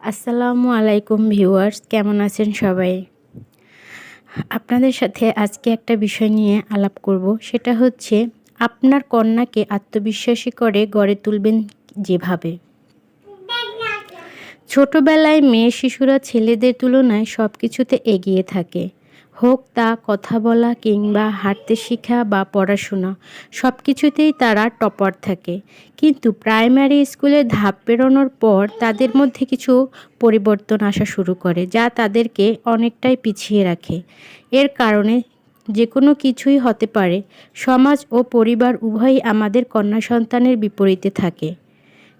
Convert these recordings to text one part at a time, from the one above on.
আসসালামু আলাইকুম ভিউয়ার্স, কেমন আছেন সবাই? আপনাদের সাথে আজকে একটা বিষয় নিয়ে আলাপ করব, সেটা হচ্ছে আপনার কন্যাকে আত্মবিশ্বাসী করে গড়ে তুলবেন যেভাবে? ছোটবেলায় মেয়ে শিশুরা ছেলেদের তুলনায় সব কিছুতে এগিয়ে থাকে। হোক তা কথা বলা কিংবা হাঁটতে শেখা বা পড়াশোনা সব কিছুতেই তারা টপার থাকে। কিন্তু প্রাইমারি স্কুলে ধাপ পেরোনোর পর তাদের মধ্যে কিছু পরিবর্তন আসা শুরু করে, যা তাদেরকে অনেকটাই পিছিয়ে রাখে। এর কারণে যে কোনো কিছুই হতে পারে, সমাজ ও পরিবার উভয়ই আমাদের কন্যা সন্তানের বিপরীতে থাকে।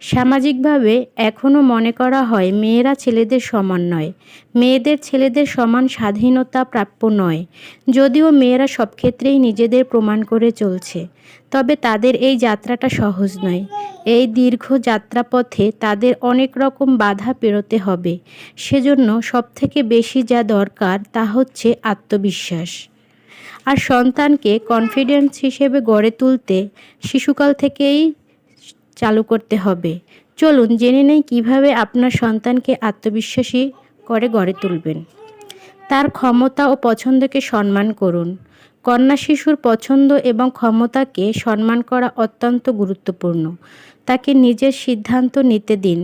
সামাজিকভাবে এখনও মনে করা হয় মেয়েরা ছেলেদের সমান নয়। মেয়েদের ছেলেদের সমান স্বাধীনতা প্রাপ্য নয়। যদিও মেয়েরা সব ক্ষেত্রেই নিজেদের প্রমাণ করে চলছে। তবে তাদের এই যাত্রাটা সহজ নয়। এই দীর্ঘ যাত্রাপথে তাদের অনেক রকম বাধা পেরোতে হবে। সেজন্য সবথেকে বেশি যা দরকার তা হচ্ছে আত্মবিশ্বাস। আর সন্তানকে কনফিডেন্স হিসেবে গড়ে তুলতে শিশুকাল থেকেই চালু করতে হবে। চলুন জেনে নেই কীভাবে আপনার সন্তানকে আত্মবিশ্বাসী করে গড়ে তুলবেন। তার ক্ষমতা ও পছন্দকে সম্মান করুন। কন্যা শিশুর পছন্দ এবং ক্ষমতাকে সম্মান করা অত্যন্ত গুরুত্বপূর্ণ। তাকে নিজের সিদ্ধান্ত নিতে দিন,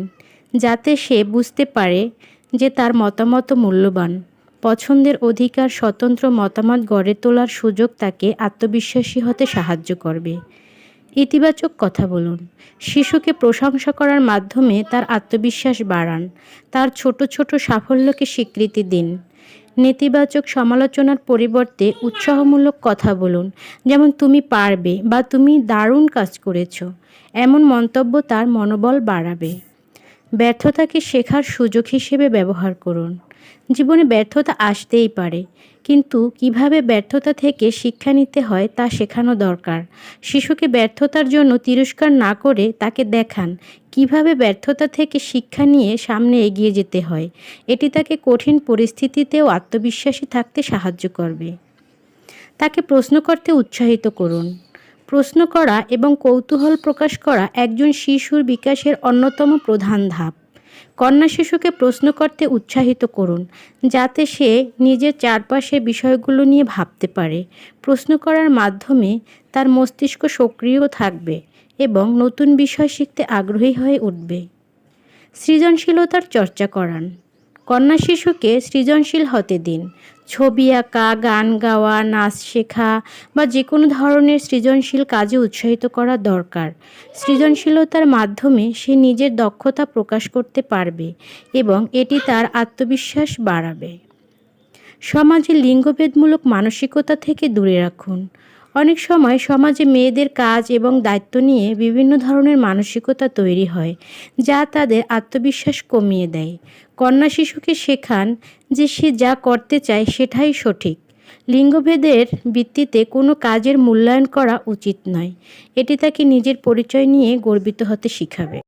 যাতে সে বুঝতে পারে যে তার মতামত মূল্যবান। পছন্দের অধিকার, স্বতন্ত্র মতামত গড়ে তোলার সুযোগ তাকে আত্মবিশ্বাসী হতে সাহায্য করবে। ইতিবাচক কথা বলুন। শিশুকে প্রশংসা করার মাধ্যমে তার আত্মবিশ্বাস বাড়ান। তার ছোট ছোট সাফল্যকে স্বীকৃতি দিন। নেতিবাচক সমালোচনার পরিবর্তে উৎসাহমূলক কথা বলুন, যেমন, তুমি পারবে বা, তুমি দারুণ কাজ করেছ এমন মন্তব্য তার মনোবল বাড়াবে। ব্যর্থতাকে শেখার সুযোগ হিসেবে ব্যবহার করুন। জীবনে ব্যর্থতা আসতেই পারে। কিন্তু কীভাবে ব্যর্থতা থেকে শিক্ষা নিতে হয় তা শেখানো দরকার। শিশুকে ব্যর্থতার জন্য তিরস্কার না করে তাকে দেখান, কীভাবে ব্যর্থতা থেকে শিক্ষা নিয়ে সামনে এগিয়ে যেতে হয়। এটি তাকে কঠিন পরিস্থিতিতেও আত্মবিশ্বাসী থাকতে সাহায্য করবে। তাকে প্রশ্ন করতে উৎসাহিত করুন। প্রশ্ন করা এবং কৌতূহল প্রকাশ করা একজন শিশুর বিকাশের অন্যতম প্রধান ধাপ। কন্যা শিশুকে প্রশ্ন করতে উৎসাহিত করুন, যাতে সে নিজের চারপাশে বিষয়গুলো নিয়ে ভাবতে পারে। প্রশ্ন করার মাধ্যমে তার মস্তিষ্ক সক্রিয় থাকবে এবং নতুন বিষয় শিখতে আগ্রহী হয়ে উঠবে। সৃজনশীলতার চর্চা করান। কন্যা শিশুকে সৃজনশীল হতে দিন। ছবি আঁকা, গান গাওয়া, নাচ শেখা বা যে কোনো ধরনের সৃজনশীল কাজে উৎসাহিত করা দরকার। সৃজনশীলতার মাধ্যমে সে নিজের দক্ষতা প্রকাশ করতে পারবে এবং এটি তার আত্মবিশ্বাস বাড়াবে। সমাজে লিঙ্গভেদমূলক মানসিকতা থেকে দূরে রাখুন। অনেক সময় সমাজে মেয়েদের কাজ এবং দায়িত্ব নিয়ে বিভিন্ন ধরনের মানসিকতা তৈরি হয়, যা তাদের আত্মবিশ্বাস কমিয়ে দেয়। কন্যা শিশুকে শেখান যে সে যা করতে চায় সেটাই সঠিক। লিঙ্গভেদের ভিত্তিতে কোনো কাজের মূল্যায়ন করা উচিত নয়। এটি তাকে নিজের পরিচয় নিয়ে গর্বিত হতে শিখাবে।